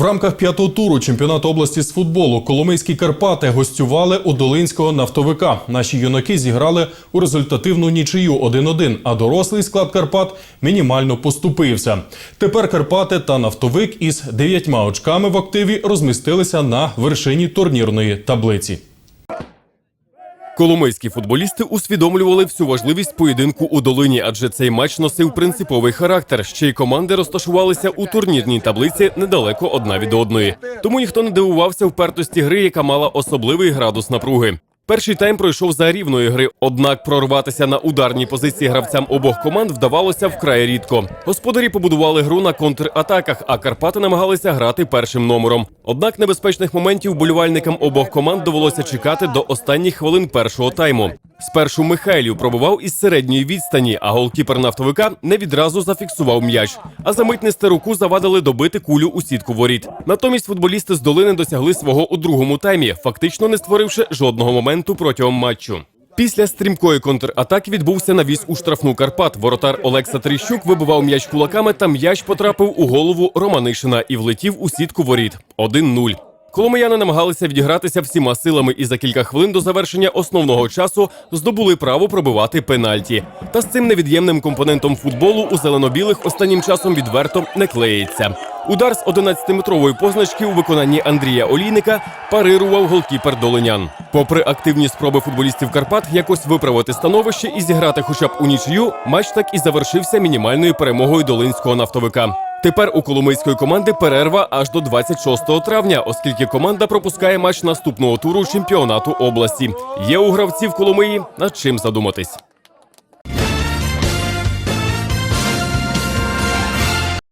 В рамках п'ятого туру чемпіонату області з футболу Коломийські Карпати гостювали у Долинського нафтовика. Наші юнаки зіграли у результативну нічию 1-1, а дорослий склад Карпат мінімально поступився. Тепер Карпати та нафтовик із дев'ятьма очками в активі розмістилися на вершині турнірної таблиці. Коломийські футболісти усвідомлювали всю важливість поєдинку у долині, адже цей матч носив принциповий характер. Ще й команди розташувалися у турнірній таблиці недалеко одна від одної. Тому ніхто не дивувався впертості гри, яка мала особливий градус напруги. Перший тайм пройшов за рівної гри, однак прорватися на ударній позиції гравцям обох команд вдавалося вкрай рідко. Господарі побудували гру на контратаках, а Карпати намагалися грати першим номером. Однак небезпечних моментів болівальникам обох команд довелося чекати до останніх хвилин першого тайму. Спершу Михайлів пробував із середньої відстані, а голкіпер нафтовика не відразу зафіксував м'яч. А за мить нести руку завадили добити кулю у сітку воріт. Натомість футболісти з долини досягли свого у другому таймі, фактично не створивши жодного моменту протягом матчу. Після стрімкої контратаки відбувся навіс у штрафну Карпат. Воротар Олекса Тріщук вибивав м'яч кулаками, та м'яч потрапив у голову Романишина і влетів у сітку воріт. 1-0. Коломияни намагалися відігратися всіма силами і за кілька хвилин до завершення основного часу здобули право пробивати пенальті. Та з цим невід'ємним компонентом футболу у зелено-білих останнім часом відверто не клеїться. Удар з 11-метрової позначки у виконанні Андрія Олійника парирував голкіпер Долинян. Попри активні спроби футболістів Карпат якось виправити становище і зіграти хоча б у нічию, матч так і завершився мінімальною перемогою долинського нафтовика. Тепер у коломийської команди перерва аж до 26 травня, оскільки команда пропускає матч наступного туру чемпіонату області. Є у гравців Коломиї над чим задуматись.